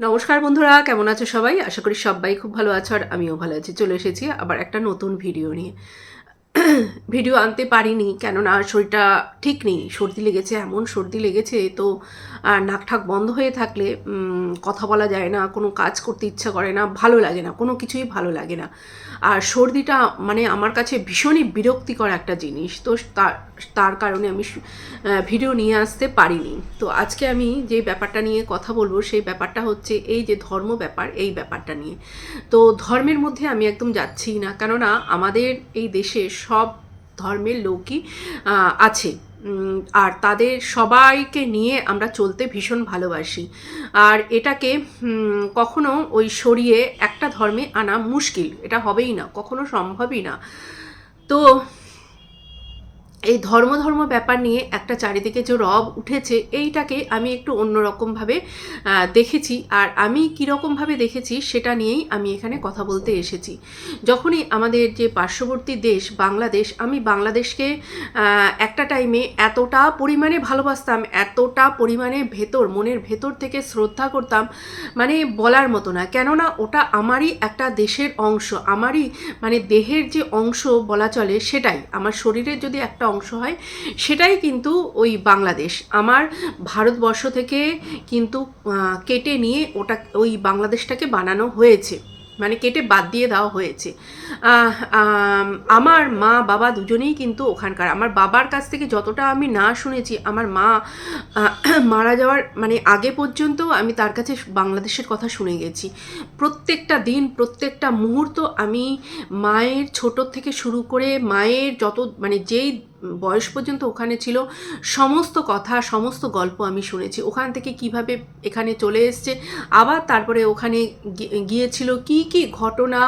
নমস্কার বন্ধুরা, কেমন আছো সবাই? আশা করি সবাই খুব ভালো আছো আর আমিও ভালো আছি। চলে এসেছি আবার একটা নতুন ভিডিও নিয়ে। ভিডিও আনতে পারিনি, কেননা শরীরটা ঠিক নেই। সর্দি লেগেছে, এমন সর্দি লেগেছে, তো নাক ঠাক বন্ধ হয়ে থাকলে কথা বলা যায় না, কোনো কাজ করতে ইচ্ছা করে না, ভালো লাগে না, কোনো কিছুই ভালো লাগে না। আর সর্দিটা মানে আমার কাছে ভীষণই বিরক্তিকর একটা জিনিস, তো তার তার কারণে আমি ভিডিও নিয়ে আসতে পারিনি। তো আজকে আমি যে ব্যাপারটা নিয়ে কথা বলব, সেই ব্যাপারটা হচ্ছে এই যে ধর্ম ব্যাপার, এই ব্যাপারটা নিয়ে। তো ধর্মের মধ্যে আমি একদম যাচ্ছি না, কেননা আমাদের এই দেশে সব ধর্মের লোকই আছে। আর তাদের সবাইকে নিয়ে আমরা চলতে ভীষণ ভালোবাসি। আর এটাকে কখনো ওই সরিয়ে একটা ধর্মে আনা মুশকিল। এটা হবেই না, কখনো সম্ভবই না। তো এই ধর্ম ধর্ম ব্যাপার নিয়ে একটা চারিদিকে যে রব উঠেছে, এইটাকে আমি একটু অন্যরকমভাবে দেখেছি। আর আমি কীরকমভাবে দেখেছি সেটা নিয়েই আমি এখানে কথা বলতে এসেছি। যখনই আমাদের যে পার্শ্ববর্তী দেশ বাংলাদেশ, আমি বাংলাদেশকে একটা টাইমে এতটা পরিমাণে ভালোবাসতাম, এতটা পরিমাণে ভেতর, মনের ভেতর থেকে শ্রদ্ধা করতাম মানে বলার মতো না। কেননা ওটা আমারই একটা দেশের অংশ, আমারই মানে দেহের যে অংশ বলা চলে সেটাই। আমার শরীরের যদি একটা অংশ হয়, সেটাই কিন্তু ওই বাংলাদেশ। আমার ভারতবর্ষ থেকে কিন্তু কেটে নিয়ে ওটা, ওই বাংলাদেশটাকে বানানো হয়েছে। মানে কেটে বাদ দিয়ে দেওয়া হয়েছে। আমার মা, বাবা দুজনেই কিন্তু ওখানকার। আমার বাবার কাছ থেকে যতটা আমি না শুনেছি, আমার মা মারা যাওয়ার মানে আগে পর্যন্ত আমি তার কাছে বাংলাদেশের কথা শুনে গেছি। প্রত্যেকটা দিন, প্রত্যেকটা মুহূর্ত আমি মায়ের ছোট থেকে শুরু করে, মায়ের যত মানে যেই বয়স পর্যন্ত ওখানে ছিল। সমস্ত কথা, সমস্ত গল্প আমি শুনেছি। ওখান থেকে কীভাবে এখানে চলে এসছে, আবার তারপরে ওখানে গিয়েছিল কি কি ঘটনা,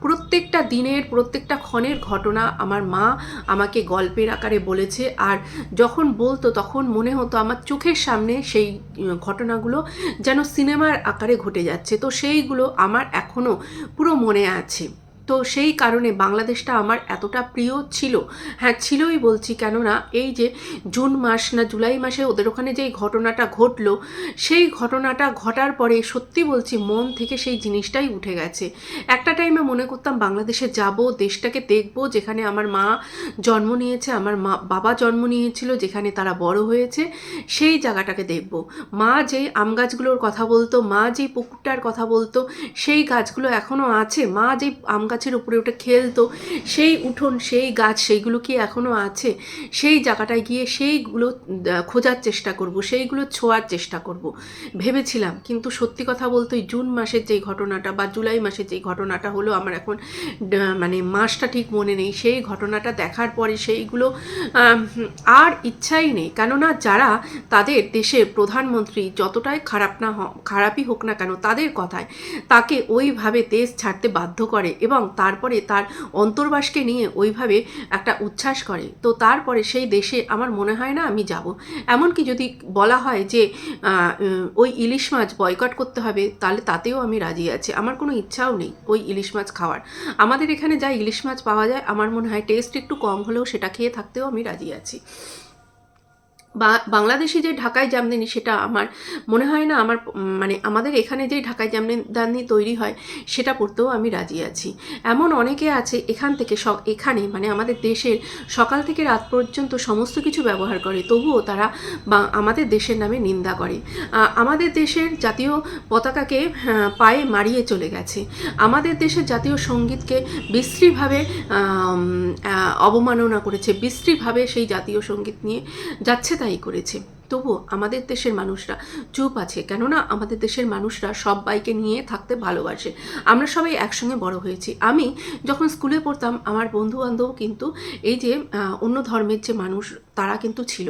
প্রত্যেকটা দিনের, প্রত্যেকটা ক্ষণের ঘটনা আমার মা আমাকে গল্পের আকারে বলেছে। আর যখন বলতো তখন মনে হতো আমার চোখের সামনে সেই ঘটনাগুলো যেন সিনেমার আকারে ঘটে যাচ্ছে। তো সেইগুলো আমার এখনও পুরো মনে আছে। তো সেই কারণে বাংলাদেশটা আমার এতটা প্রিয় ছিল। হ্যাঁ ছিলই বলছি, কেননা এই যে জুন মাস না জুলাই মাসে ওদের ওখানে যেই ঘটনাটা ঘটলো, সেই ঘটনাটা ঘটার পরে সত্যি বলছি মন থেকে সেই জিনিসটাই উঠে গেছে। একটা টাইমে মনে করতাম বাংলাদেশে যাব, দেশটাকে দেখব, যেখানে আমার মা জন্ম নিয়েছে, আমার মা, বাবা জন্ম নিয়েছিল, যেখানে তারা বড় হয়েছে, সেই জায়গাটাকে দেখব। মা যেই আম গাছগুলোর কথা বলতো, মা যেই পুকুরটার কথা বলতো, সেই গাছগুলো এখনও আছে, মা যেই আম গাছের উপরে উঠে খেলতো, সেই উঠোন, সেই গাছ সেইগুলো কি এখনও আছে? সেই জায়গাটায় গিয়ে সেইগুলো খোঁজার চেষ্টা করব, সেইগুলো ছোঁয়ার চেষ্টা করব। ভেবেছিলাম, কিন্তু সত্যি কথা বলতে জুন মাসের যেই ঘটনাটা বা জুলাই মাসের যেই ঘটনাটা হলো, আমার এখন মানে মাসটা ঠিক মনে নেই। সেই ঘটনাটা দেখার পরে সেইগুলো আর ইচ্ছাই নেই। কেননা যারা তাদের দেশের প্রধানমন্ত্রী যতটাই খারাপ না খারাপই হোক না কেন, তাদের কথায় তাকে ওইভাবে দেশ ছাড়তে বাধ্য করে এবং তারপরে তার অন্তর্বাসকে নিয়ে ওইভাবে একটা উচ্ছ্বাস করে। তো তারপরে সেই দেশে আমার মনে হয় না আমি যাব। এমনকি যদি বলা হয় যে ওই ইলিশ মাছ বয়কট করতে হবে, তাহলে তাতেও আমি রাজি আছি। আমার কোনো ইচ্ছাও নেই ওই ইলিশ মাছ খাওয়ার। আমাদের এখানে যা ইলিশ মাছ পাওয়া যায়, আমার মনে হয় টেস্ট একটু কম হলেও সেটা খেয়ে থাকতেও আমি রাজি আছি। বাংলাদেশি যে ঢাকায় জামদানি সেটা আমার মনে হয় না আমার মানে আমাদের এখানে যে ঢাকায় জামদানি তৈরি হয় সেটা পড়তেও আমি রাজি আছি। এমন অনেকে আছে এখান থেকে স, এখানে মানে আমাদের দেশের সকাল থেকে রাত পর্যন্ত সমস্ত কিছু ব্যবহার করে, তবুও তারা বা আমাদের দেশের নামে নিন্দা করে। আমাদের দেশের জাতীয় পতাকাকে পায়ে মারিয়ে চলে গেছে। আমাদের দেশের জাতীয় সঙ্গীতকে বিশ্রীভাবে অবমাননা করেছে বিশ্রীভাবে সেই জাতীয় সংগীত নিয়ে যাচ্ছে তাই করেছে। তবুও আমাদের দেশের মানুষরা চুপ আছে, কেননা আমাদের দেশের মানুষরা সবাইকে নিয়ে থাকতে ভালোবাসে। আমরা সবাই একসঙ্গে বড় হয়েছি। আমি যখন স্কুলে পড়তাম, আমার বন্ধু বান্ধব কিন্তু এই যে অন্য ধর্মের যে মানুষ তারা কিন্তু ছিল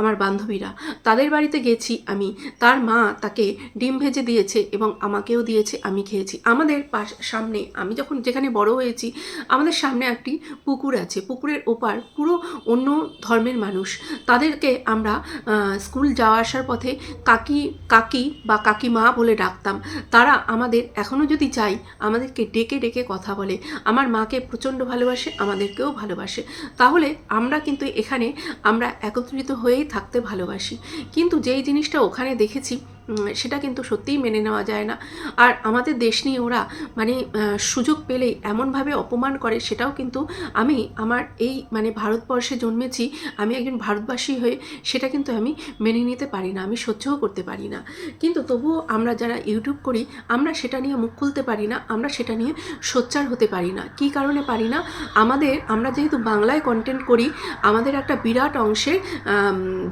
আমার বান্ধবীরা। তাদের বাড়িতে গেছি আমি। তার মা তাকে ডিম ভেজে দিয়েছে এবং আমাকেও দিয়েছে, আমি খেয়েছি। আমাদের পাশ, সামনে, আমি যখন যেখানে বড় হয়েছি, আমাদের সামনে একটি পুকুর আছে। পুকুরের ওপার পুরো অন্য ধর্মের মানুষ। তাদেরকে আমরা স্কুল যাওয়া আসার পথে কাকি কাকি বা কাকিমা বলে ডাকতাম। তারা আমাদের এখনও যদি চাই আমাদেরকে ডেকে ডেকে কথা বলে। আমার মাকে প্রচণ্ড ভালোবাসে, আমাদেরকেও ভালোবাসে। তাহলে আমরা কিন্তু এখানে আমরা একত্রিত হয়েই থাকতে ভালোবাসি। কিন্তু যেই জিনিসটা ওখানে দেখেছি সেটা কিন্তু সত্যিই মেনে নেওয়া যায় না। আর আমাদের দেশ নিয়ে ওরা মানে সুযোগ পেলেই এমনভাবে অপমান করে, সেটাও কিন্তু আমি আমার এই মানে ভারতবর্ষে জন্মেছি, আমি একজন ভারতবাসী হয়ে সেটা কিন্তু আমি মেনে নিতে পারি না, আমি সহ্যও করতে পারি না। কিন্তু তবুও আমরা যারা ইউটিউব করি, আমরা সেটা নিয়ে মুখ খুলতে পারি না, আমরা সেটা নিয়ে সোচ্চার হতে পারি না। কী কারণে পারি না? আমাদের, আমরা যেহেতু বাংলায় কন্টেন্ট করি, আমাদের একটা বিরাট অংশের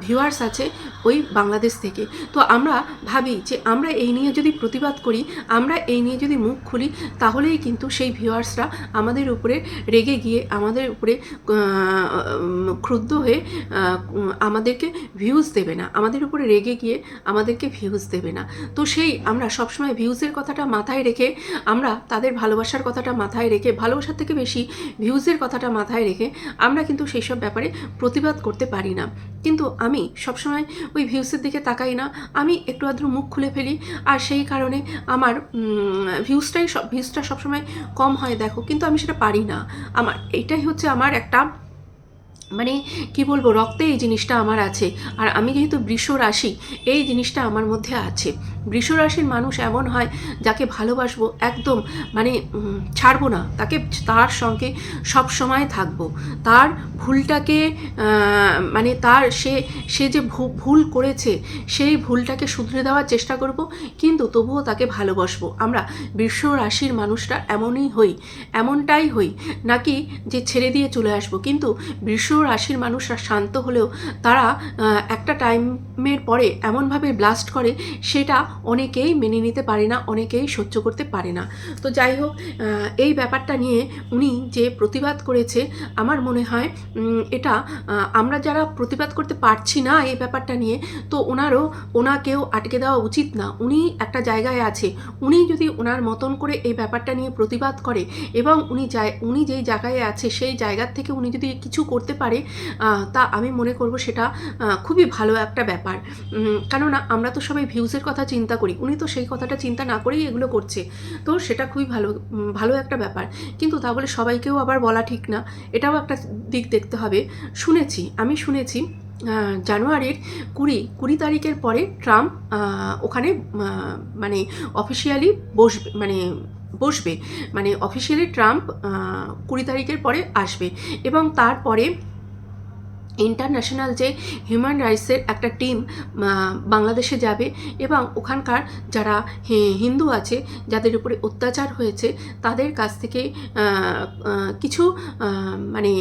ভিউয়ার্স আছে ওই বাংলাদেশ থেকে। তো আমরা ভাবি যে আমরা এই নিয়ে যদি প্রতিবাদ করি, আমরা এই নিয়ে যদি মুখ খুলি, তাহলেই কিন্তু সেই ভিউয়ার্সরা আমাদের উপরে রেগে গিয়ে, আমাদের উপরে ক্রুদ্ধ হয়ে আমাদেরকে ভিউজ দেবে না। আমাদের উপরে রেগে গিয়ে আমাদেরকে ভিউজ দেবে না। তো সেই আমরা সবসময় ভিউজের কথাটা মাথায় রেখে, আমরা তাদের ভালোবাসার কথাটা মাথায় রেখে, ভালোবাসার থেকে বেশি ভিউজের কথাটা মাথায় রেখে, আমরা কিন্তু সেই সব ব্যাপারে প্রতিবাদ করতে পারি না। কিন্তু আমি সবসময় ওই ভিউসের দিকে তাকাই না। আমি একটু আধটু মুখ খুলে ফেলি। আর সেই কারণে আমার ভিউজটাই সব ভিউজটা সবসময় কম হয়, দেখো। কিন্তু আমি সেটা পারি না। আমার, এইটাই হচ্ছে আমার একটা মানে কি বলব, রক্তে এই জিনিসটা আমার আছে। আর আমি যেহেতু বৃষ রাশি এই জিনিসটা আমার মধ্যে আছে। বৃষ রাশির মানুষ এমন হয়, যাকে ভালোবাসবো একদম মানে ছাড়বো না। তাকে তার সঙ্গে সব সময় থাকব। তার ভুলটাকে মানে তার সে সে যে ভুল করেছে, সেই ভুলটাকে শুধরে দেওয়ার চেষ্টা করব, কিন্তু তবুও তাকে ভালোবাসবো। আমরা বৃষ রাশির মানুষরা এমনই হই, এমনটাই হই, নাকি যে ছেড়ে দিয়ে চলে আসব। কিন্তু বৃষ রাশির মানুষরা শান্ত হলেও তারা একটা টাইমের পরে এমনভাবে ব্লাস্ট করে, সেটা অনেকেই মেনে নিতে পারে না, অনেকেই সহ্য করতে পারে না। তো যাই হোক এই ব্যাপারটা নিয়ে উনি যে প্রতিবাদ করেছে, আমার মনে হয় এটা আমরা যারা প্রতিবাদ করতে পারছি না এই ব্যাপারটা নিয়ে, তো ওনারও, ওনাকেও আটকে দেওয়া উচিত না। উনি একটা জায়গায় আছে, উনি যদি ওনার মতন করে এই ব্যাপারটা নিয়ে প্রতিবাদ করে, এবং উনি যায়, উনি যেই জায়গায় আছে, সেই জায়গার থেকে উনি যদি কিছু করতে পারে আহ, তা আমি মনে করব সেটা খুবই ভালো একটা ব্যাপার। কেননা আমরা তো সবাই ভিউজের কথা চিন্তা করি উনি তো সেই কথাটা চিন্তা না করেই এগুলো করছে। তো সেটা খুবই ভালো ভালো একটা ব্যাপার। কিন্তু তা বলে সবাইকেও আবার বলা ঠিক না এটাও একটা দিক দেখতে হবে। শুনেছি আমি শুনেছি জানুয়ারির কুড়ি কুড়ি তারিখের পরে ট্রাম্প ওখানে মানে অফিসিয়ালি বসবে মানে বসবে। মানে অফিসিয়ালি ট্রাম্প কুড়ি তারিখের পরে আসবে। এবং তারপরে ইন্টারন্যাশনাল যে হিউম্যান রাইটসের একটা টিম বাংলাদেশে যাবে এবং ওখানকার যারা হিন্দু আছে যাদের উপরে অত্যাচার হয়েছে তাদের কাছ থেকে কিছু মানে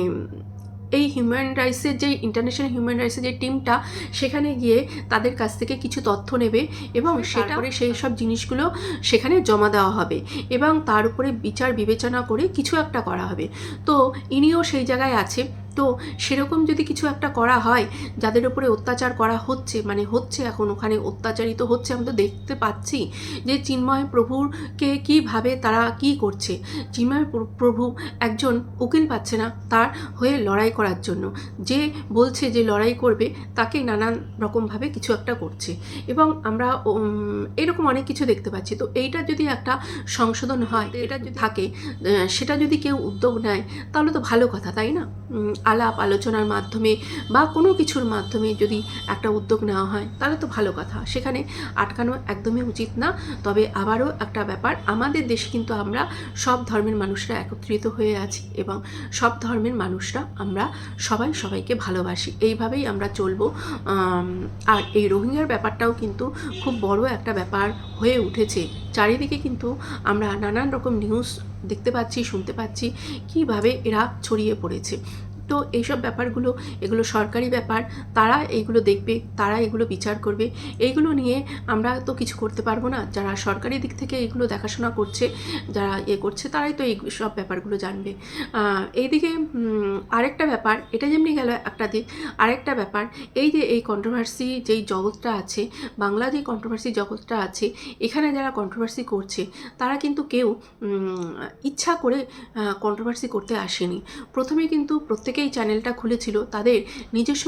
এই হিউম্যান রাইটসের যে ইন্টারন্যাশনাল হিউম্যান রাইটসের যে টিমটা সেখানে গিয়ে তাদের কাছ থেকে কিছু তথ্য নেবে এবং সেটা করে সেই সব জিনিসগুলো সেখানে জমা দেওয়া হবে এবং তার উপরে বিচার বিবেচনা করে কিছু একটা করা হবে। তো ইনিও সেই জায়গায় আছে। তো সেরকম যদি কিছু একটা করা হয়, যাদের উপরে অত্যাচার করা হচ্ছে মানে হচ্ছে এখন ওখানে অত্যাচারিত হচ্ছে আমি তো দেখতে পাচ্ছি যে চিন্ময় প্রভুরকে কীভাবে তারা কি করছে। চিন্ময় প্র- প্রভু একজন উকিল পাচ্ছে না তার হয়ে লড়াই করার জন্য। যে বলছে যে লড়াই করবে, তাকে নানান রকমভাবে কিছু একটা করছে। এবং আমরা এরকম অনেক কিছু দেখতে পাচ্ছি। তো এইটা যদি একটা সংশোধন হয়, এটা যদি থাকে সেটা যদি কেউ উদ্যোগ নেয়, তাহলে তো ভালো কথা, তাই না? আলাপ আলোচনার মাধ্যমে বা কোনো কিছুর মাধ্যমে যদি একটা উদ্যোগ নেওয়া হয়, তাহলে তো ভালো কথা। সেখানে আটকানো একদমই উচিত না। তবে আবারও একটা ব্যাপার, আমাদের দেশে কিন্তু আমরা সব ধর্মের মানুষরা একত্রিত হয়ে আছি এবং সব ধর্মের মানুষরা আমরা সবাই সবাইকে ভালোবাসি। এইভাবেই আমরা চলবো। আর এই রোহিঙ্গার ব্যাপারটাও কিন্তু খুব বড় একটা ব্যাপার হয়ে উঠেছে। চারিদিকে কিন্তু আমরা নানান রকম নিউজ দেখতে পাচ্ছি, শুনতে পাচ্ছি, কীভাবে এরা ছড়িয়ে পড়েছে। তো এইসব ব্যাপারগুলো, এগুলো সরকারি ব্যাপার, তারা এইগুলো দেখবে, তারা এগুলো বিচার করবে। এইগুলো নিয়ে আমরা তো কিছু করতে পারব না। যারা সরকারি দিক থেকে এইগুলো দেখাশোনা করছে, যারা ইয়ে করছে, তারাই তো এই সব ব্যাপারগুলো জানবে। এইদিকে আরেকটা ব্যাপার, এটা যেমনি গেল একটা দিক, আরেকটা ব্যাপার, এই যে এই কন্ট্রোভার্সি যেই জগৎটা আছে, বাংলা যে কন্ট্রোভার্সি জগৎটা আছে, এখানে যারা কন্ট্রোভার্সি করছে, তারা কিন্তু কেউ ইচ্ছা করে কন্ট্রোভার্সি করতে আসেনি। প্রথমে কিন্তু প্রত্যেকে অনেকেই চ্যানেলটা খুলেছিল তাদের নিজস্ব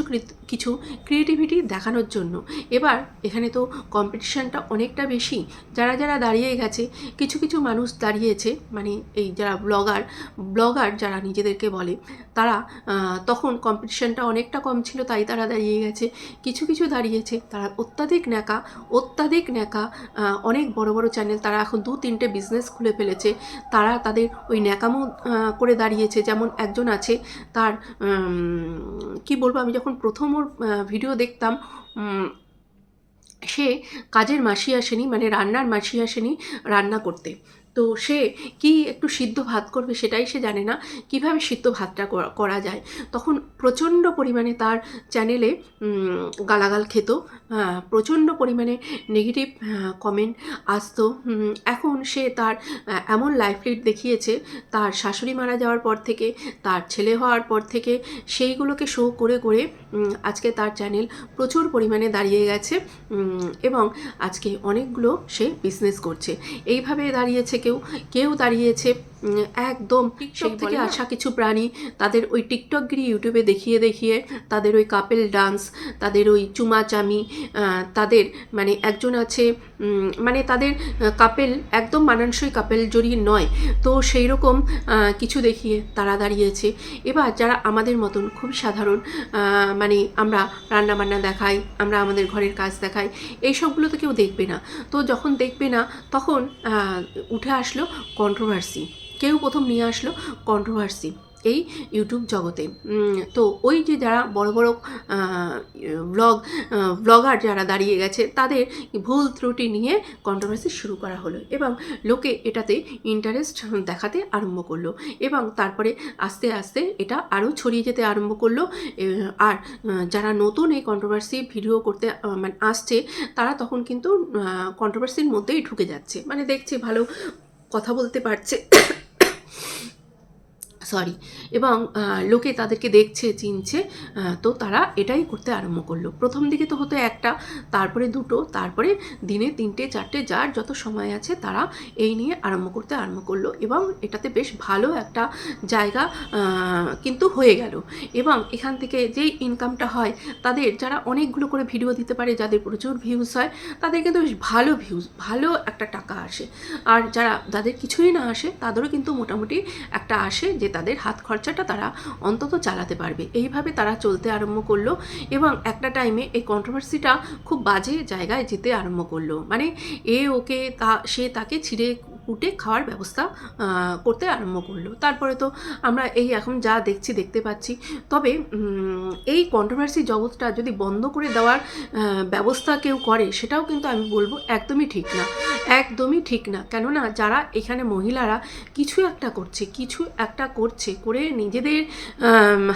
কিছু ক্রিয়েটিভিটি দেখানোর জন্য। এবার এখানে তো কম্পিটিশানটা অনেকটা বেশি। যারা যারা দাঁড়িয়ে গেছে, কিছু কিছু মানুষ দাঁড়িয়েছে মানে এই যারা ব্লগার ব্লগার যারা নিজেদেরকে বলে, তারা তখন কম্পিটিশানটা অনেকটা কম ছিল, তাই তারা দাঁড়িয়ে গেছে। কিছু কিছু দাঁড়িয়েছে, তারা অত্যাধিক ন্যাকা অত্যাধিক ন্যাকা অনেক বড় বড় চ্যানেল, তারা এখন দু তিনটে বিজনেস খুলে ফেলেছে। তারা তাদের ওই ন্যাকামো করে দাঁড়িয়েছে। যেমন একজন আছে, তার কি বলব, আমি যখন প্রথম ওর ভিডিও দেখতাম সে কাজের মাসি আসেনি মানে রান্নার মাসি আসেনি রান্না করতে। তো সে কি একটু সিদ্ধ ভাত করবে সেটাই সে জানে না, কীভাবে সিদ্ধ ভাতটা করা- যায়। তখন প্রচণ্ড পরিমাণে তার চ্যানেলে গালাগাল খেত। প্রচণ্ড পরিমাণে নেগেটিভ কমেন্ট আসতো। এখন সে তার এমন লাইফ লিড দেখিয়েছে, তার শাশুড়ি মারা যাওয়ার পর থেকে, তার ছেলে হওয়ার পর থেকে, সেইগুলোকে শো করে করে আজকে তার চ্যানেল প্রচুর পরিমাণে দাঁড়িয়ে গেছে এবং আজকে অনেকগুলো সে বিজনেস করছে। এইভাবে দাঁড়িয়েছে কেউ কেউ দাঁড়িয়েছে একদম টিকটক থেকে আসা কিছু প্রাণী তাদের ওই টিকটকগিরি ইউটিউবে দেখিয়ে দেখিয়ে তাদের ওই কাপেল ডান্স তাদের ওই চুমাচামি তাদের মানে একজন আছে মানে তাদের কাপেল একদম মানানসই কাপেল জড়ি নয়। তো সেই রকম কিছু দেখিয়ে তারা দাঁড়িয়েছে। এবার যারা আমাদের মতন খুব সাধারণ মানে আমরা রান্না বান্না দেখাই আমরা আমাদের ঘরের কাজ দেখাই এই সবগুলো তো কেউ দেখবে না। তো যখন দেখবে না তখন উঠে আসলো কন্ট্রোভার্সি কেউ প্রথম নিয়ে আসলো কন্ট্রোভার্সি এই ইউটিউব জগতে। তো ওই যে যারা বড় বড় ব্লগ ব্লগার যারা দাঁড়িয়ে গেছে, তাদের ভুল ত্রুটি নিয়ে কন্ট্রোভার্সি শুরু করা হলো এবং লোকে এটাতে ইন্টারেস্ট দেখাতে আরম্ভ করল এবং তারপরে আস্তে আস্তে এটা আরও ছড়িয়ে যেতে আরম্ভ করল। আর যারা নতুন এই কন্ট্রোভার্সি ভিডিও করতে মানে আসছে, তারা তখন কিন্তু কন্ট্রোভার্সির মধ্যেই ঢুকে যাচ্ছে। মানে দেখছে ভালো কথা বলতে পারছে। সরি এবং লোকে তাদেরকে দেখছে, চিনছে তো তারা এটাই করতে আরম্ভ করল। প্রথম দিকে তো হতো একটা, তারপরে দুটো, তারপরে দিনে তিনটে, চারটে, যার যত সময় আছে তারা এই নিয়ে আরম্ভ করতে আরম্ভ করল এবং এটাতে বেশ ভালো একটা জায়গা কিন্তু হয়ে গেল। এবং এখান থেকে যেই ইনকামটা হয়, তাদের যারা অনেকগুলো করে ভিডিও দিতে পারে, যাদের প্রচুর ভিউজ হয়, তাদের কিন্তু বেশ ভালো ভিউজ ভালো একটা টাকা আসে। আর যারা, যাদের কিছুই না আসে, তাদেরও কিন্তু মোটামুটি একটা আসে যে তাদের হাত খরচাটা তারা অন্তত চালাতে পারবে। এইভাবে তারা চলতে আরম্ভ করল এবং একটা টাইমে এই কন্ট্রোভার্সিটা খুব বাজে জায়গায় যেতে আরম্ভ করল। মানে এ ওকে তা, সে তাকে ছিঁড়ে কুটে খাওয়ার ব্যবস্থা করতে আরম্ভ করল। তারপরে তো আমরা এই এখন যা দেখছি, দেখতে পাচ্ছি। তবে এই কন্ট্রোভার্সি জগৎটা যদি বন্ধ করে দেওয়ার ব্যবস্থা কেউ করে, সেটাও কিন্তু আমি বলব একদমই ঠিক না। একদমই ঠিক না। কেননা, যারা এখানে মহিলারা কিছু একটা করছে, কিছু একটা করছে, করে নিজেদের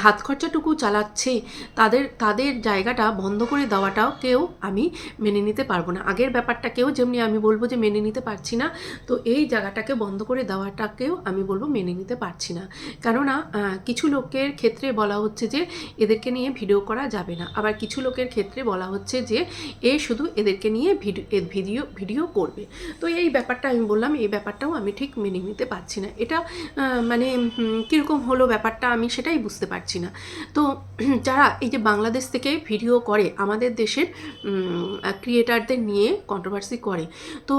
হাত খরচাটুকু চালাচ্ছে, তাদের তাদের জায়গাটা বন্ধ করে দেওয়াটাও কেউ আমি মেনে নিতে পারব না। আগের ব্যাপারটা কেউ যেমনি আমি বলব যে মেনে নিতে পারছি না। তো এই জায়গাটাকে বন্ধ করে দেওয়াটাকেও আমি বলব মেনে নিতে পারছি না। কেননা কিছু লোকের ক্ষেত্রে বলা হচ্ছে যে এদেরকে নিয়ে ভিডিও করা যাবে না। আবার কিছু লোকের ক্ষেত্রে বলা হচ্ছে যে এ শুধু এদেরকে নিয়ে ভিডিও ভিডিও ভিডিও করবে। তো এই ব্যাপারটা আমি বললাম, এই ব্যাপারটাও আমি ঠিক মেনে নিতে পারছি না। এটা মানে কীরকম হলো ব্যাপারটা আমি সেটাই বুঝতে পারছি না। তো যারা এই যে বাংলাদেশ থেকে ভিডিও করে, আমাদের দেশের ক্রিয়েটারদের নিয়ে কন্ট্রোভার্সি করে, তো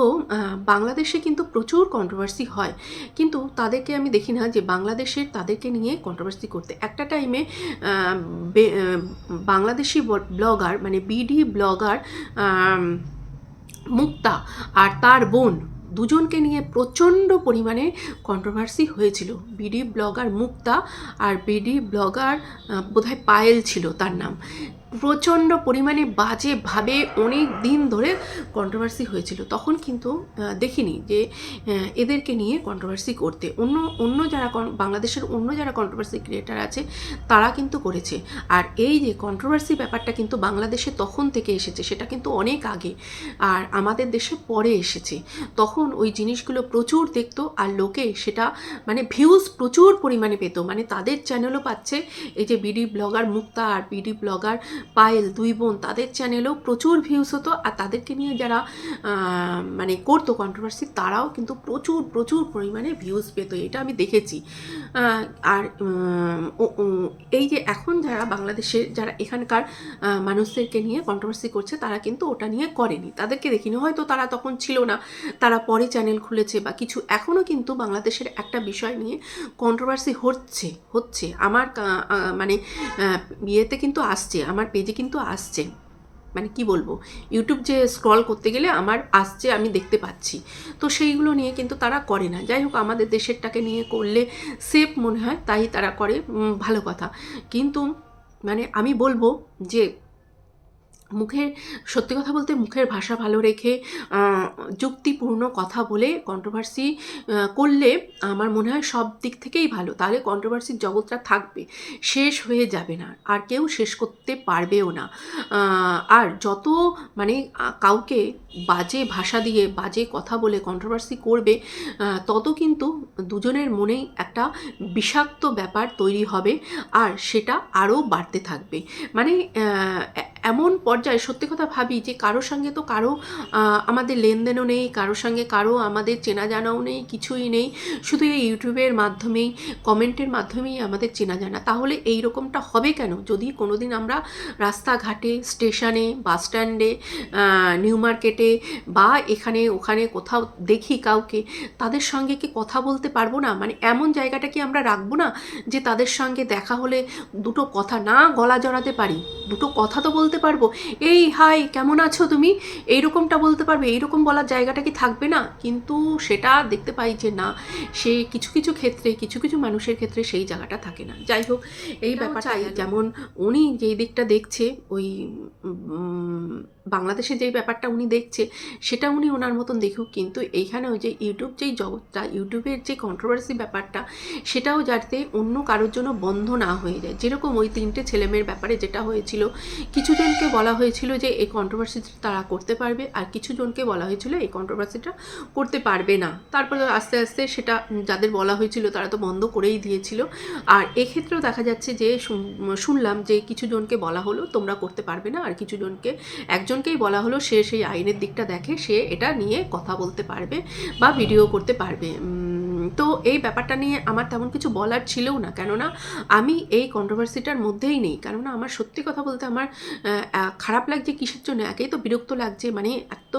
বাংলাদেশে কিন্তু প্রচুর কন্ট্রোভার্সি হয়। কিন্তু তাদেরকে আমি দেখি না যে বাংলাদেশের তাদেরকে নিয়ে কন্ট্রোভার্সি করতে। একটা টাইমে বাংলাদেশি ব্লগার মানে বিডি ব্লগার মুক্তা আর তার বোন দুজনকে নিয়ে প্রচণ্ড পরিমাণে কন্ট্রোভার্সি হয়েছিল। বিডি ব্লগার মুক্তা আর বিডি ব্লগার বোধহয় পায়েল ছিল তার নাম। প্রচণ্ড পরিমাণে বাজেভাবে অনেক দিন ধরে কন্ট্রোভার্সি হয়েছিল। তখন কিন্তু দেখিনি যে এদেরকে নিয়ে কন্ট্রোভার্সি করতে। অন্য অন্য যারা বাংলাদেশের অন্য যারা কন্ট্রোভার্সি ক্রিয়েটার আছে, তারা কিন্তু করেছে। আর এই যে কন্ট্রোভার্সি ব্যাপারটা কিন্তু বাংলাদেশে তখন থেকে এসেছে, সেটা কিন্তু অনেক আগে। আর আমাদের দেশে পরে এসেছে। তখন ওই জিনিসগুলো প্রচুর দেখতো আর লোকে সেটা মানে ভিউজ প্রচুর পরিমাণে পেতো। মানে তাদের চ্যানেলও পাচ্ছে। এই যে বিডি ব্লগার মুক্তা আর বিডি ব্লগার পায়েল দুই বোন, তাদের চ্যানেলেও প্রচুর ভিউজ হতো আর তাদেরকে নিয়ে যারা মানে করতো কন্ট্রোভার্সি তারাও কিন্তু প্রচুর প্রচুর পরিমাণে ভিউজ পেত, এটা আমি দেখেছি। আর এই যে এখন যারা বাংলাদেশে, যারা এখানকার মানুষদেরকে নিয়ে কন্ট্রোভার্সি করছে, তারা কিন্তু ওটা নিয়ে করেনি। তাদেরকে দেখিনি, হয়তো তারা তখন ছিল না, তারা পরে চ্যানেল খুলেছে বা কিছু এখনও কিন্তু বাংলাদেশের একটা বিষয় নিয়ে কন্ট্রোভার্সি হচ্ছে হচ্ছে। আমার মানে ইয়েতে কিন্তু আসছে, আমার পেজে কিন্তু আসছে। মানে কি বলব? ইউটিউব যে স্ক্রল করতে গেলে আমার আসছে, আমি দেখতে পাচ্ছি। তো সেইগুলো নিয়ে কিন্তু তারা করে না। যাই হোক, আমাদের দেশেরটাকে নিয়ে করলে সেফ মনে হয়, তাই তারা করে। ভালো কথা। কিন্তু মানে আমি বলব যে মুখের, সত্যি কথা বলতে মুখের ভাষা ভালো রেখে যুক্তিপূর্ণ কথা বলে কন্ট্রোভার্সি করলে আমার মনে হয় সব দিক থেকেই ভালো। তাহলে কন্ট্রোভার্সির জগৎটা থাকবে, শেষ হয়ে যাবে না, আর কেউ শেষ করতে পারবেও না। আর যত মানে কাউকে বাজে ভাষা দিয়ে বাজে কথা বলে কন্ট্রোভার্সি করবে তত কিন্তু দুজনের মনেই একটা বিষাক্ত ব্যাপার তৈরি হবে, আর সেটা আরও বাড়তে থাকবে। মানে এমন পর্যায়ে সত্যি কথা ভাবি যে কারোর সঙ্গে তো কারও আমাদের লেনদেনও নেই কারোর সঙ্গে কারও আমাদের চেনা জানাও নেই, কিছুই নেই। শুধু এই ইউটিউবের মাধ্যমেই, কমেন্টের মাধ্যমেই আমাদের চেনা জানা তাহলে এই রকমটা হবে কেন? যদি কোনোদিন আমরা রাস্তাঘাটে, স্টেশনে, বাস স্ট্যান্ডে নিউ মার্কেটে বা এখানে ওখানে কোথাও দেখি কাউকে, তাদের সঙ্গে কি কথা বলতে পারব না? মানে এমন জায়গাটা কি আমরা রাখব না যে তাদের সঙ্গে দেখা হলে দুটো কথা না গলা জড়াতে পারি? দুটো কথা তো বলতে পারব? এই হাই কেমন আছো তুমি? এইরকমটা বলতে পারবে? এইরকম বলার জায়গাটা কি থাকবে না? কিন্তু সেটা দেখতে পাই যে না সে কিছু কিছু ক্ষেত্রে কিছু কিছু মানুষের ক্ষেত্রে সেই জায়গাটা থাকে না। যাই হোক এই ব্যাপারটা যেমন উনি যেই দিকটা দেখছে ওই বাংলাদেশে যেই ব্যাপারটা উনি দেখছে সেটা উনি ওনার মতন দেখুক। কিন্তু এইখানে ওই যে ইউটিউব যেই জগৎটা ইউটিউবের যে কন্ট্রোভার্সি ব্যাপারটা সেটাও যাতে অন্য কারোর জন্য বন্ধ না হয়ে যায়। যেরকম ওই তিনটে ছেলেমেয়ের ব্যাপারে যেটা হয়েছিল কিছুজনকে বলা হয়েছিল যে এই কন্ট্রোভার্সিটা তারা করতে পারবে আর কিছুজনকে বলা হয়েছিল এই কন্ট্রোভার্সিটা করতে পারবে না। তারপরে আস্তে আস্তে সেটা যাদের বলা হয়েছিল তারা তো বন্ধ করেই দিয়েছিল। আর এক্ষেত্রেও দেখা যাচ্ছে যে শুনলাম যে কিছু জনকে বলা হলো, তোমরা করতে পারবে না। আর কিছু জনকে, একজনকেই বলা হলো, সে সেই আইনের দিকটা দেখে, সে এটা নিয়ে কথা বলতে পারবে বা ভিডিও করতে পারবে। তো এই ব্যাপারটা নিয়ে আমার তেমন কিছু বলার ছিলও না। কেননা আমি এই কন্ট্রোভার্সিটার মধ্যেই নেই। কেননা আমার সত্যি কথা বলতে আমার খারাপ লাগছে কিসের জন্য? একেই তো বিরক্ত লাগছে। মানে এত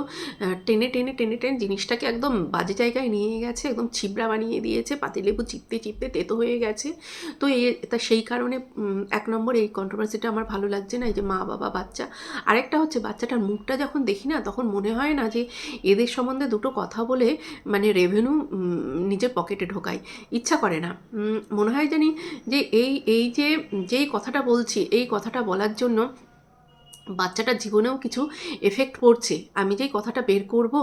টেনে টেনে টেনে টেনে জিনিসটাকে একদম বাজে জায়গায় নিয়ে গেছে, একদম ছিবড়া বানিয়ে দিয়েছে পাতিলেবু চিপতে চিপতে তেতো হয়ে গেছে। তো এ, তা সেই কারণে এক নম্বর এই কন্ট্রোভার্সিটা আমার ভালো লাগছে না, এই যে মা, বাবা, বাচ্চা। আরেকটা হচ্ছে বাচ্চাটার মুখটা যখন দেখি না, তখন মনে হয় না যে এদের সম্বন্ধে দুটো কথা বলে মানে রেভিনিউ নিজের পকেটে ঢোকাই। ইচ্ছা করে না। মনে হয় জানি যে এই এই যে, যেই কথাটা বলছি, এই কথাটা বলার জন্য বাচ্চাটার জীবনেও কিছু এফেক্ট পড়ছে আমি যেই কথাটা বের করব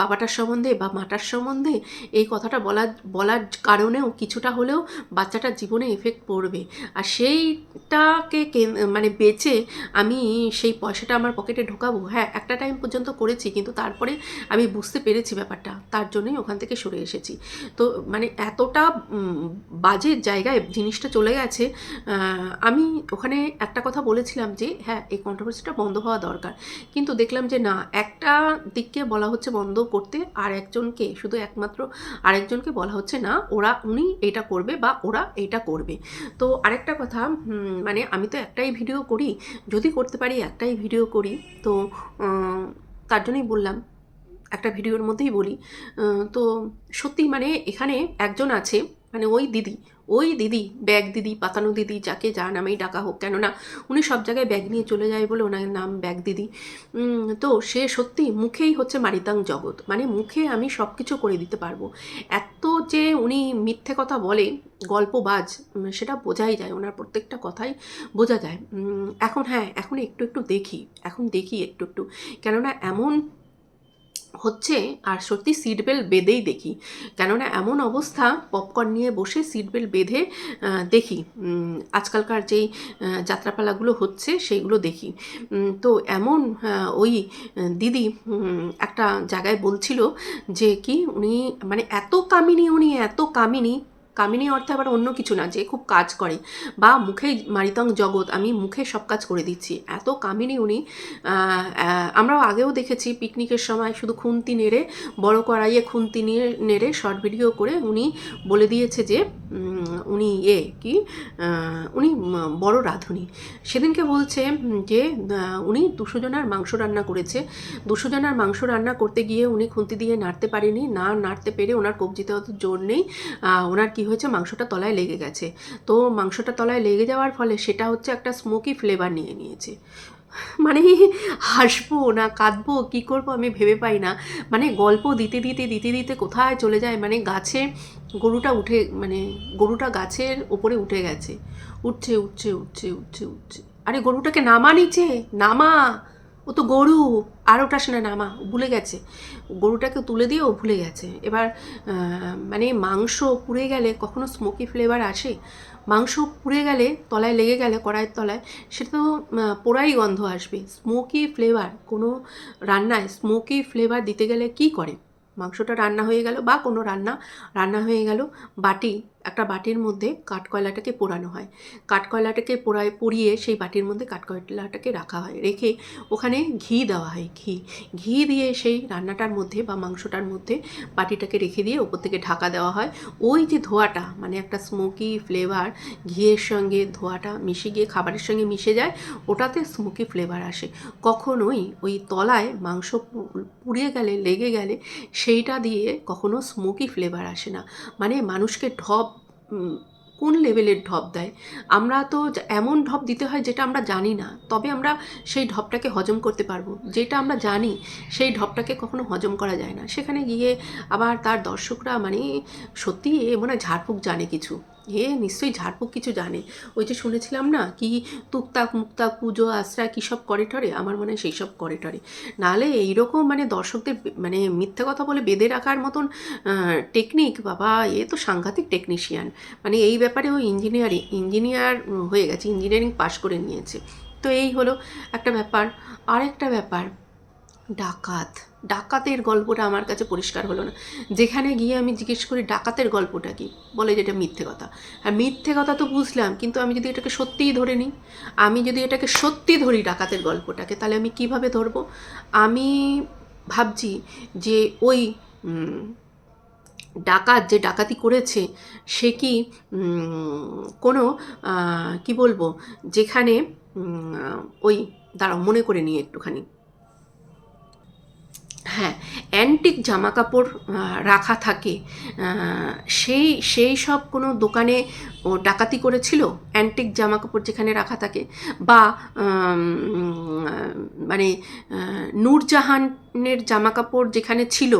বাবাটার সম্বন্ধে বা মাটার সম্বন্ধে, এই কথাটা বলার বলার কারণেও কিছুটা হলেও বাচ্চাটার জীবনে এফেক্ট পড়বে। আর সেইটাকে মানে বেচে আমি সেই পয়সাটা আমার পকেটে ঢোকাবো। হ্যাঁ একটা টাইম পর্যন্ত করেছি, কিন্তু তারপরে আমি বুঝতে পেরেছি ব্যাপারটা। তার জন্যই ওখান থেকে সরে এসেছি। তো মানে এতটা বাজে জায়গায় জিনিসটা চলে গেছে আমি ওখানে একটা কথা বলেছিলাম যে হ্যাঁ এই কন্ট্রোভার্সিটা বন্ধ হওয়া দরকার। কিন্তু দেখলাম যে না, একটা দিককে বলা হচ্ছে বন্ধ করতে আর একজনকে, শুধু একমাত্র আরেকজনকে বলা হচ্ছে না, ওরা, উনি এটা করবে বা ওরা এটা করবে। তো আরেকটা কথা মানে আমি তো একটাই ভিডিও করি, যদি করতে পারি একটাই ভিডিও করি, তো তার জন্যই বললাম, একটা ভিডিওর মধ্যেই বলি তো সত্যি মানে এখানে একজন আছে মানে ওই দিদি ওই দিদি ব্যাগ দিদি পাতানো দিদি যাকে যা নামেই ডাকা হোক কেননা উনি সব জায়গায় ব্যাগ নিয়ে চলে যায় বলে ওনার নাম ব্যাগ দিদি। তো সে সত্যি মুখেই হচ্ছে মারিতাং জগৎ। মানে মুখে আমি সব কিছু করে দিতে পারব। এত যে উনি মিথ্যে কথা বলে গল্পবাজ উম, সেটা বোঝাই যায় ওনার প্রত্যেকটা কথাই বোঝা যায়। এখন হ্যাঁ এখন একটু একটু দেখি এখন দেখি একটু একটু। কেননা এমন হচ্ছে, আর সত্যি সিট বেল্ট বেঁধেই দেখি। কেননা এমন অবস্থা পপকর্ন নিয়ে বসে সিট বেল্ট বেঁধে দেখি। আজকালকার যেই যাত্রাপালাগুলো হচ্ছে, সেইগুলো দেখি। তো এমন ওই, দিদি একটা জায়গায় বলছিল যে কি, উনি মানে এত কামিনী উনি, এত কামিনী কামিনী অর্থে আবার অন্য কিছু না, যে খুব কাজ করে। বা মুখেই মারিতং জগৎ, আমি মুখে সব কাজ করে দিচ্ছি। এত কামিনী উনি আমরাও আগেও দেখেছি পিকনিকের সময় শুধু খুন্তি নেড়ে, বড় কড়াইয়ে খুন্তি নিয়ে নেড়ে শর্ট ভিডিও করে উনি বলে দিয়েছে যে উনি এ কি উনি বড় রাঁধুনি। সেদিনকে বলছে যে উনি দুশো জনের মাংস রান্না করেছে। দুশো জনের মাংস রান্না করতে গিয়ে উনি খুন্তি দিয়ে নাড়তে পারেনি। না নাড়তে পেরে ওনার কবজিতে অত জোর নেই। ওনার কি হয়েছে মাংসটা তলায় লেগে গেছে। তো মাংসটা তলায় লেগে যাওয়ার ফলে সেটা হচ্ছে একটা স্মোকি ফ্লেভার নিয়ে নিয়েছে। মানে হাসবো না, কাঁদবো, কী করব আমি ভেবে পাই না। মানে গল্প দিতে দিতে দিতে দিতে কোথায় চলে যায়? মানে গাছে গরুটা উঠে মানে গরুটা গাছের ওপরে উঠে গেছে। উঠছে উঠছে উঠছে উঠছে উঠছে। আরে গরুটাকে নামা নিচে, নামা! ও তো গরু আর ওটাস না নামা ভুলে গেছে। গরুটাকে তুলে দিয়ে ও ভুলে গেছে। এবার মানে মাংস পুড়ে গেলে কখনো স্মোকি ফ্লেভার আসে? মাংস পুড়ে গেলে, তলায় লেগে গেলে, কড়াইয়ের তলায়, সেটা তো পোড়াই গন্ধ আসবে। স্মোকি ফ্লেভার কোনো রান্নায় স্মোকি ফ্লেভার দিতে গেলে কি করে? মাংসটা রান্না হয়ে গেল বা কোনো রান্না রান্না হয়ে গেল, বাটি একটা বাটির মধ্যে কাঠকয়লাটাকে পোড়ানো হয়। কাঠকয়লাটাকে পোড়ায়, পুড়িয়ে সেই বাটির মধ্যে কাঠকয়লাটাকে রাখা হয়। রেখে ওখানে ঘি দেওয়া হয়, ঘি। ঘি দিয়ে সেই রান্নাটার মধ্যে বা মাংসটার মধ্যে বাটিটাকে রেখে দিয়ে ওপর থেকে ঢাকা দেওয়া হয়। ওই যে ধোঁয়াটা মানে একটা স্মোকি ফ্লেভার ঘিয়ের সঙ্গে ধোঁয়াটা মিশে গিয়ে, খাবারের সঙ্গে মিশে যায়, ওটাতে স্মোকি ফ্লেভার আসে। কখনোই ওই তলায় মাংস পুড়িয়ে গেলে, লেগে গেলে সেইটা দিয়ে কখনো স্মোকি ফ্লেভার আসে না। মানে মানুষকে ঢপ কোন লেভেলের ঢপ দেয়? আমরা তো এমন ঢপ দিতে হয় যেটা আমরা জানি না। তবে আমরা সেই ঢপটাকে হজম করতে পারব। যেটা আমরা জানি, সেই ঢপটাকে কখনো হজম করা যায় না। সেখানে গিয়ে আবার তার দর্শকরা মানে সত্যি মনে হয় ঝাড়ফুঁক জানে কিছু। এ নিশ্চয়ই ঝাড়ফুঁক কিছু জানে। ওই যে শুনেছিলাম না কি টুকটাক মুক্তাক পুজো আশ্রয় কী সব করে টরে আমার মনে হয় সেই সব করে টরে নাহলে এইরকম মানে দর্শকদের মানে মিথ্যে কথা বলে বেঁধে রাখার মতন টেকনিক বাবা, এ তো সাংঘাতিক টেকনিশিয়ান মানে এই ব্যাপারে ও ইঞ্জিনিয়ারিং ইঞ্জিনিয়ার হয়ে গেছে ইঞ্জিনিয়ারিং পাশ করে নিয়েছে। তো এই হলো একটা ব্যাপার। আরেকটা ব্যাপার, ডাকাত। ডাকাতের গল্পটা আমার কাছে পরিষ্কার হলো না। যেখানে গিয়ে আমি জিজ্ঞেস করি, ডাকাতের গল্পটা কি? বলে যেটা মিথ্যে কথা। আর মিথ্যে কথা তো বুঝলাম, কিন্তু আমি যদি এটাকে সত্যিই ধরে নিই, আমি যদি এটাকে সত্যি ধরি ডাকাতের গল্পটাকে, তাহলে আমি কীভাবে ধরবো? আমি ভাবছি যে ওই ডাকাত যে ডাকাতি করেছে, সে কি কোনো কি বলব, যেখানে ওই, দাঁড়াও, মনে করে নিয়ে একটুখানি। হ্যাঁ অ্যান্টিক জামা কাপড় রাখা থাকে। সেই সেই সব কোনো দোকানে ও ডাকাতি করেছিল? অ্যান্টিক জামা কাপড় যেখানে রাখা থাকে? বা মানে নূরজাহানের জামা কাপড় যেখানে ছিল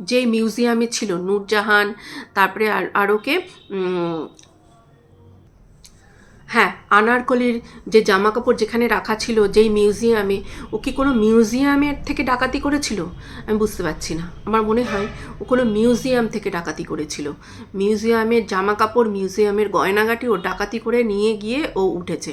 যে মিউজিয়ামে ছিল, নূরজাহান, তারপরে আর, আরও কে হ্যাঁ আনারকলির যে জামা কাপড় যেখানে রাখা ছিল, যেই মিউজিয়ামে, ও কি কোনো মিউজিয়ামের থেকে ডাকাতি করেছিল? আমি বুঝতে পারছি না। আমার মনে হয় ও কোনো মিউজিয়াম থেকে ডাকাতি করেছিল। মিউজিয়ামের জামা কাপড় মিউজিয়ামের গয়নাগাটি ও ডাকাতি করে নিয়ে গিয়ে ও উঠেছে।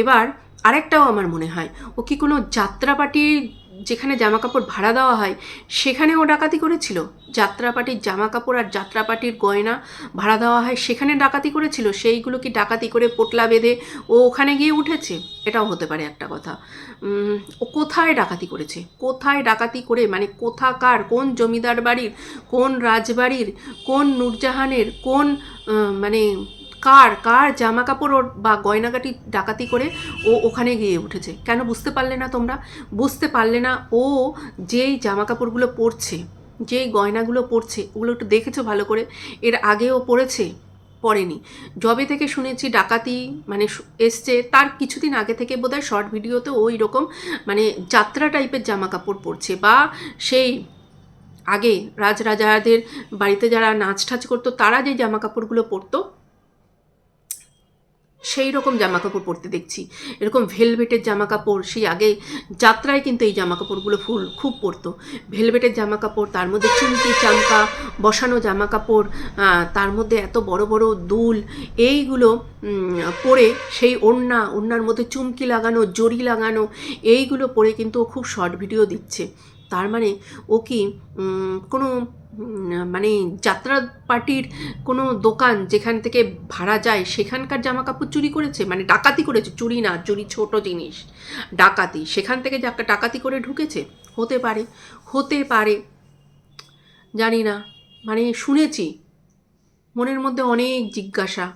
এবার আরেকটাও আমার মনে হয়, ও কি কোনো যাত্রাপাটির যেখানে জামা কাপড় ভাড়া দেওয়া হয় সেখানে ও ডাকাতি করেছিল। যাত্রাপাটির জামা কাপড় আর যাত্রাপাটির গয়না ভাড়া দেওয়া হয়, সেখানে ডাকাতি করেছিল। সেইগুলো কি ডাকাতি করে পোটলা বেঁধে ও ওখানে গিয়ে উঠেছে? এটাও হতে পারে একটা কথা। ও কোথায় ডাকাতি করেছে? কোথায় ডাকাতি করে? মানে কোথাকার? কোন জমিদার বাড়ির? কোন রাজবাড়ির? কোন নূরজাহানের? কোন মানে কার কার জামা কাপড় ওর বা গয়নাগাটি ডাকাতি করে ও ওখানে গিয়ে উঠেছে? কেন বুঝতে পারলে না তোমরা? বুঝতে পারলে না ও যেই জামা কাপড়গুলো পরছে, যেই গয়নাগুলো পরছে, ওগুলো একটু দেখেছ ভালো করে? এর আগেও পড়েছে পড়েনি জবে থেকে শুনেছি ডাকাতি মানে এসছে, তার কিছুদিন আগে থেকে বোধহয় শর্ট ভিডিওতে ওই রকম মানে যাত্রা টাইপের জামা কাপড় পরছে বা সেই আগে রাজরাজাদের বাড়িতে যারা নাচ ঠাচ করতো, তারা যে জামা কাপড়গুলো পরতো সেই রকম জামা কাপড় পরতে দেখছি। এরকম ভেলভেটের জামা কাপড় সেই আগে যাত্রায় কিন্তু এই জামা কাপড়গুলো ফুল খুব পরতো। ভেলভেটের জামা কাপড় তার মধ্যে চুমকি, চামকা, বসানো জামা কাপড় তার মধ্যে এত বড় বড় দুল, এইগুলো পরে সেই ওড়না, ওড়নার মধ্যে চুমকি লাগানো, জড়ি লাগানো, এইগুলো পরে কিন্তু ও খুব শর্ট ভিডিও দিচ্ছে। তার মানে ও কি কোনো মানে যাত্রা পার্টির কোনো দোকান যেখান থেকে ভাড়া যায়, সেখানকার জামা কাপড় চুরি করেছে? মানে ডাকাতি করেছে? চুরি না, চুরি ছোট জিনিস। ডাকাতি। সেখান থেকে ডাকাতি করে ঢুকেছে? হতে পারে। হতে পারে। জানি না। মানে শুনেছি। মনের মধ্যে অনেক জিজ্ঞাসা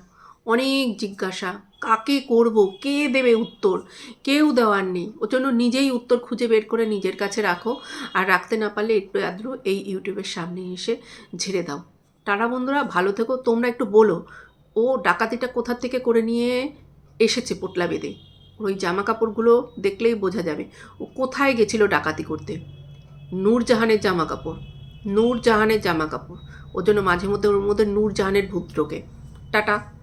অনেক জিজ্ঞাসা। কাকে করব, কে দেবে উত্তর? কেউ দেওয়ার নেই। ওর জন্য নিজেই উত্তর খুঁজে বের করে নিজের কাছে রাখো। আর রাখতে না পারলে একটু আদ্র এই ইউটিউবের সামনে এসে ঝেড়ে দাও। টাটা বন্ধুরা, ভালো থেকো। তোমরা একটু বলো, ও ডাকাতিটা কোথা থেকে করে নিয়ে এসেছে পোটলা বেঁধে? ওই জামা কাপড়গুলো দেখলেই বোঝা যাবে। ও কোথায় গেছিল ডাকাতি করতে? নূরজাহানের জামা কাপড় নূরজাহানের জামা কাপড় ওর জন্য মাঝে মধ্যে ওর মধ্যে নূরজাহানের ভূত ঢোকে। টাটা।